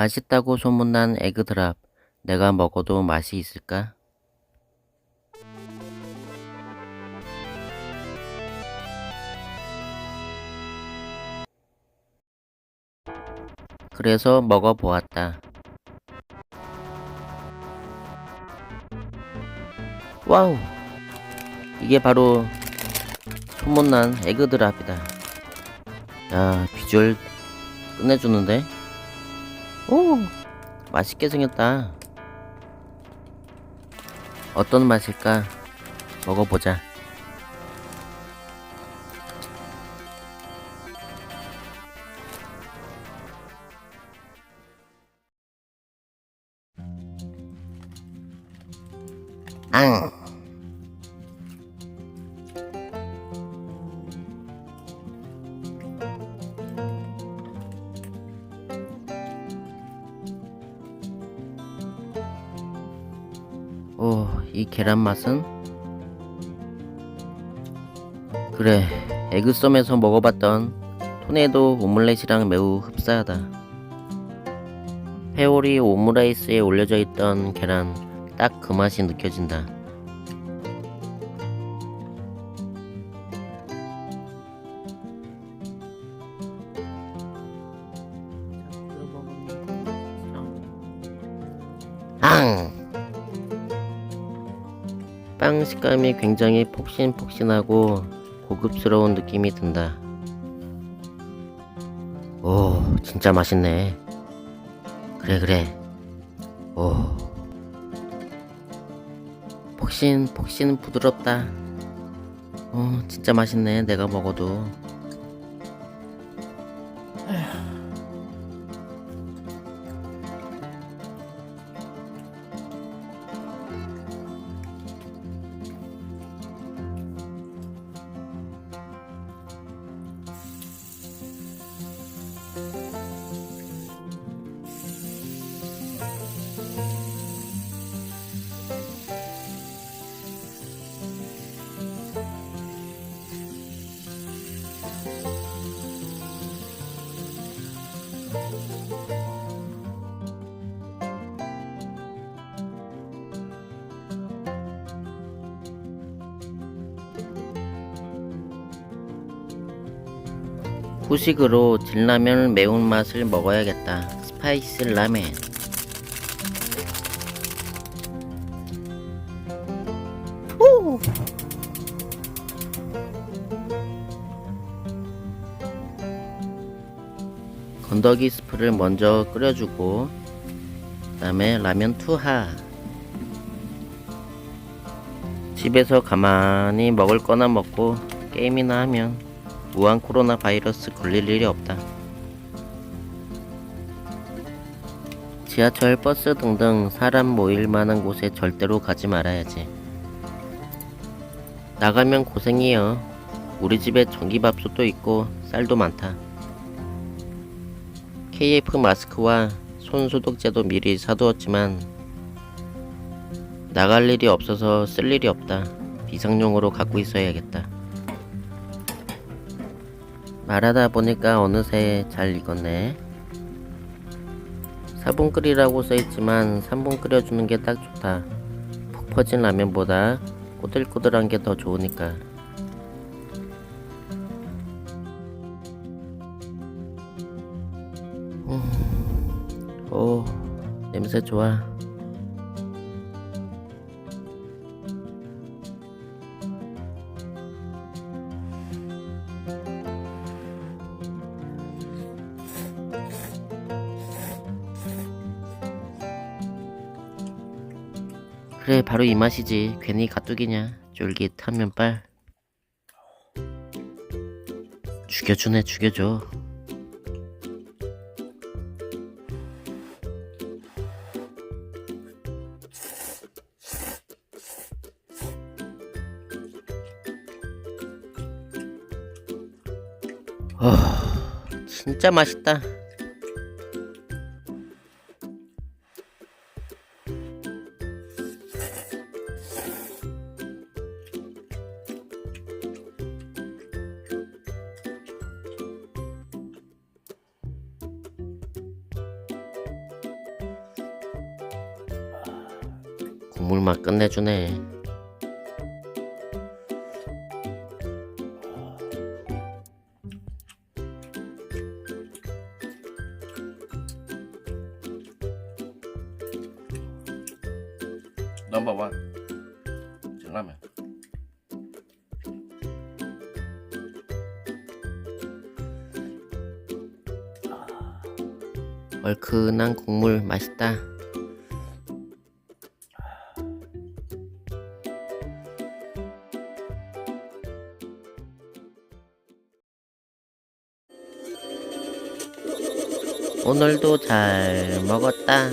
맛있다고 소문난 에그드랍. 내가 먹어도 맛이 있을까? 그래서 먹어보았다. 와우! 이게 바로 소문난 에그드랍이다. 야, 비주얼 끝내주는데? 오! 맛있게 생겼다. 어떤 맛일까? 먹어보자. 앙! 오, 이 계란 맛은? 그래, 에그썸에서 먹어봤던 토네이도 오믈렛이랑 매우 흡사하다. 페오리 오므라이스에 올려져 있던 계란, 딱 그 맛이 느껴진다. 앙! 빵 식감이 굉장히 폭신폭신하고 고급스러운 느낌이 든다. 오, 진짜 맛있네. 그래, 그래. 오. 폭신 폭신 부드럽다. 어, 진짜 맛있네. 내가 먹어도. 후식으로 진라면 매운맛을 먹어야겠다. 스파이스 라멘. 후! 건더기 스프를 먼저 끓여주고 그다음에 라면 투하 집에서 가만히 먹을 거나 먹고 게임이나 하면 무한 코로나 바이러스 걸릴 일이 없다. 지하철, 버스 등등 사람 모일 만한 곳에 절대로 가지 말아야지. 나가면 고생이여. 우리 집에 전기밥솥도 있고 쌀도 많다. KF 마스크와 손 소독제도 미리 사두었지만 나갈 일이 없어서 쓸 일이 없다. 비상용으로 갖고 있어야겠다. 말하다 보니까 어느새 잘 익었네. 4분 끓이라고 써있지만 3분 끓여주는 게 딱 좋다. 푹 퍼진 라면보다 꼬들꼬들한 게 더 좋으니까. 음, 오, 냄새 좋아. 그래 바로 이 맛이지. 괜히 가뚝이냐. 쫄깃한 면발 죽여주네 죽여줘. 어, 진짜 맛있다 국물 맛 끝내주네. 넘버 원 진라면 얼큰한 국물 맛있다. 오늘도 잘 먹었다.